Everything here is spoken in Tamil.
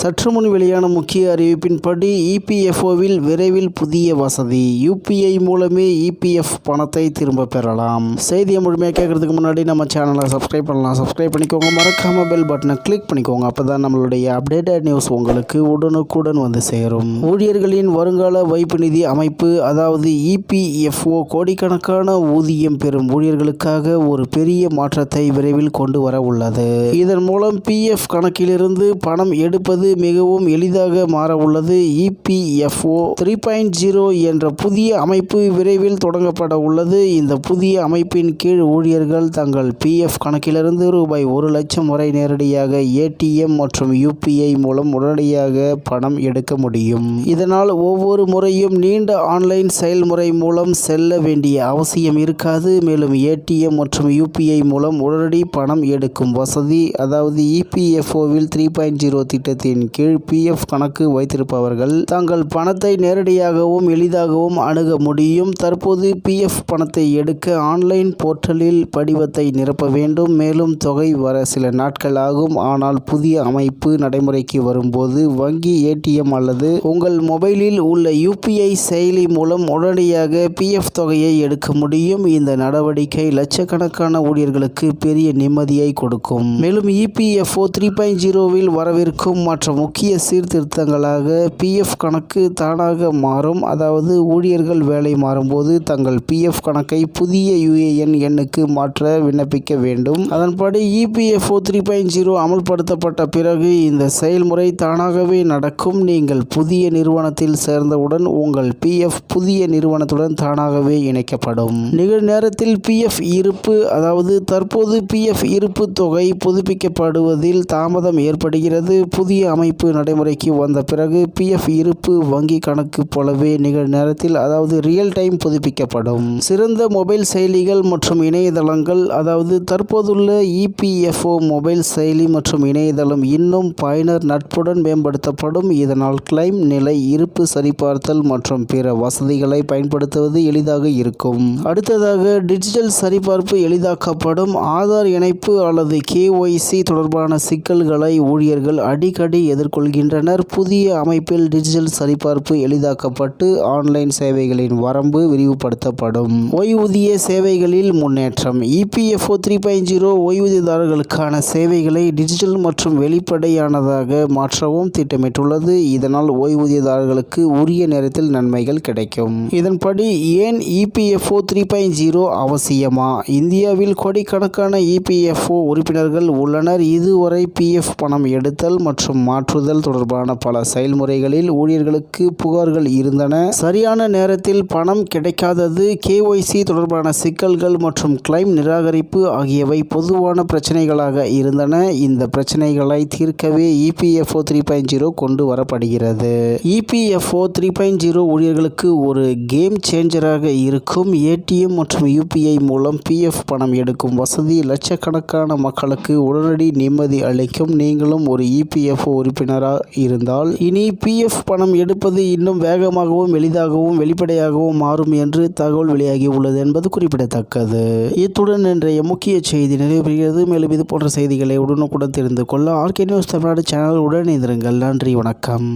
சற்று முன் வெளியான முக்கிய அறிவிப்பின்படி இபிஎஃப்ஓவில் விரைவில் புதிய வசதி. யூபிஐ மூலமே இபிஎஃப் பணத்தை திரும்ப பெறலாம். செய்தியை முழுமையாக கேட்கறதுக்கு முன்னாடி நம்ம சேனலை சப்ஸ்கிரைப் பண்ணலாம். சப்ஸ்கிரைப் பண்ணிக்கோங்க. மறக்காம பெல் பட்டனை கிளிக் பண்ணிக்கோங்க. அப்போ தான் நம்மளுடைய அப்டேட்டட் நியூஸ் உங்களுக்கு உடனுக்குடன் வந்து சேரும். ஊழியர்களின் வருங்கால வைப்பு நிதி அமைப்பு அதாவது இபிஎஃப்ஓ கோடிக்கணக்கான ஊதியம் பெறும் ஊழியர்களுக்காக ஒரு பெரிய மாற்றத்தை விரைவில் கொண்டு வர உள்ளது. இதன் மூலம் பிஎஃப் கணக்கிலிருந்து பணம் எடுப்பது மிகவும் எளிதாக மாற உள்ளது. இபிஎஃப்ஓ த்ரீ பாயிண்ட் ஜீரோ என்ற புதிய அமைப்பு விரைவில் தொடங்கப்பட உள்ளது. இந்த புதிய அமைப்பின் கீழ் ஊழியர்கள் தங்கள் பிஎஃப் கணக்கிலிருந்து ரூபாய் ஒரு லட்சம் வரை நேரடியாக ஏடிஎம் மற்றும் யூபிஐ மூலம் உடனடியாக பணம் எடுக்க முடியும். இதனால் ஒவ்வொரு முறையும் நீண்ட ஆன்லைன் செயல்முறை மூலம் செல்ல வேண்டிய அவசியம் இருக்காது. மேலும் ஏடிஎம் மற்றும் யூபிஐ மூலம் உடனடி பணம் எடுக்கும் வசதி அதாவது இபிஎஃப்ஓவில் த்ரீ பாயிண்ட் ஜீரோ திட்டத்தின் கீழ் பிஎஃப் கணக்கு வைத்திருப்பவர்கள் தங்கள் பணத்தை நேரடியாகவும் எளிதாகவும் அணுக முடியும். தற்போது பிஎஃப் பணத்தை எடுக்க ஆன்லைன் போர்ட்டலில் படிவத்தை நிரப்ப வேண்டும். மேலும் தொகை வர சில நாட்கள் ஆகும். ஆனால் புதிய அமைப்பு நடைமுறைக்கு வரும்போது வங்கி ஏடிஎம் அல்லது உங்கள் மொபைலில் உள்ள யூபிஐ செயலி மூலம் உடனடியாக பிஎஃப் தொகையை எடுக்க முடியும். இந்த நடவடிக்கை லட்சக்கணக்கான ஊழியர்களுக்கு பெரிய நிம்மதியை கொடுக்கும். மேலும் இபிஎஃப்ஓ த்ரீ பாயிண்ட் ஜீரோவில் வரவிருக்கும். மற்ற முக்கிய சீர்திருத்தங்களாக பிஎஃப் கணக்கு தானாக மாறும். அதாவது ஊழியர்கள் வேலை மாறும்போது தங்கள் பிஎஃப் கணக்கை புதிய யுஏஎன் எண்ணுக்கு மாற்ற விண்ணப்பிக்க வேண்டும். அதன்படி இபிஎஃப்ஓ த்ரீ பாயிண்ட் ஜீரோ அமல்படுத்தப்பட்ட பிறகு இந்த செயல்முறை தானாகவே நடக்கும். நீங்கள் புதிய நிறுவனத்தில் சேர்ந்தவுடன் உங்கள் பிஎஃப் புதிய நிறுவனத்துடன் தானாகவே இணைக்கப்படும். நிகழ்நேரத்தில் பிஎஃப் இருப்பு அதாவது தற்போது பிஎஃப் இருப்பு தொகை புதுப்பிக்கப்படுவதில் தாமதம் ஏற்படுகிறது. புதிய அமைப்பு நடைமுறைக்கு வந்த பிறகு பிஎஃப் இருப்பு வங்கி கணக்கு போலவே நிகழ்நேரத்தில் அதாவது ரியல் டைம் புதுப்பிக்கப்படும். சிறந்த மொபைல் செயலிகள் மற்றும் இணையதளங்கள் அதாவது தற்போதுள்ள இபிஎஃப்ஓ மொபைல் செயலி மற்றும் இணையதளம் இன்னும் பயனர் நட்புடன் மேம்படுத்தப்படும். இதனால் கிளைம் நிலை இருப்பு சரிபார்த்தல் மற்றும் பிற வசதிகளை பயன்படுத்துவது எளிதாக இருக்கும். அடுத்ததாக டிஜிட்டல் சரிபார்ப்பு எளிதாக்கப்படும். ஆதார் இணைப்பு அல்லது கேஒய்சி தொடர்பான சிக்கல்களை ஊழியர்கள் அடிக்கடி எதிர்கொள்கின்றனர். புதிய அமைப்பில் டிஜிட்டல் சரிபார்ப்பு எளிதாக்கப்பட்டு ஆன்லைன் சேவைகளின் வரம்பு விரிவுபடுத்தப்படும். ஓய்வூதிய சேவைகளில் முன்னேற்றம். இபிஎஃப்ஓ த்ரீ பாயிண்ட் ஜீரோ ஓய்வூதியதாரர்களுக்கான சேவைகளை டிஜிட்டல் மற்றும் வெளிப்படையானதாக மாற்றவும் திட்டமிட்டுள்ளது. இதனால் ஓய்வூதியதாரர்களுக்கு உரிய நேரத்தில் நன்மைகள் கிடைக்கும். இதன்படி ஏன் இபிஎஃப்ஓ த்ரீ பாயிண்ட் ஜீரோ அவசியமா? இந்தியாவில் கோடிக்கணக்கான இபிஎஃப்ஓ உறுப்பினர்கள் உள்ளனர். இதுவரை பிஎஃப் பணம் எடுத்தல் மற்றும் மாற்றுதல் தொடர்பான பல செயல்முறைகளில் ஊழியர்களுக்கு புகார்கள் இருந்தன. சரியான நேரத்தில் பணம் கிடைக்காதது கேஒய்சி தொடர்பான சிக்கல்கள் மற்றும் கிளைம் நிராகரிப்பு ஆகியவை பொதுவான பிரச்சனைகளாக இருந்தன. இந்த பிரச்சனைகளை தீர்க்கவே இபிஎஃப்ஓ த்ரீ பாயிண்ட் ஜீரோ கொண்டு வரப்படுகிறது. இபிஎஃப்ஓ த்ரீ பாயிண்ட் ஜீரோ ஊழியர்களுக்கு ஒரு கேம் சேஞ்சராக இருக்கும். ஏடிஎம் மற்றும் யூபிஐ மூலம் பிஎஃப் பணம் எடுக்கும் வசதி லட்சக்கணக்கான மக்களுக்கு உடனடி நிம்மதி அளிக்கும். நீங்களும் ஒரு இபிஎஃப்ஓ உறுப்பினராக இருந்தால் இனி பிஎஃப் பணம் எடுப்பது இன்னும் வேகமாகவும் எளிதாகவும் வெளிப்படையாகவும் மாறும் என்று தகவல் வெளியாகி உள்ளது என்பது குறிப்பிடத்தக்கது. இத்துடன் இன்றைய முக்கிய செய்தி நிறைவு மேலும் இது போன்ற செய்திகளை உடனுக்குடன் தெரிந்து கொள்ள ஆர்கே நியூஸ் தமிழ்நாடு சேனல் உடன் இருங்கள் நன்றி வணக்கம்.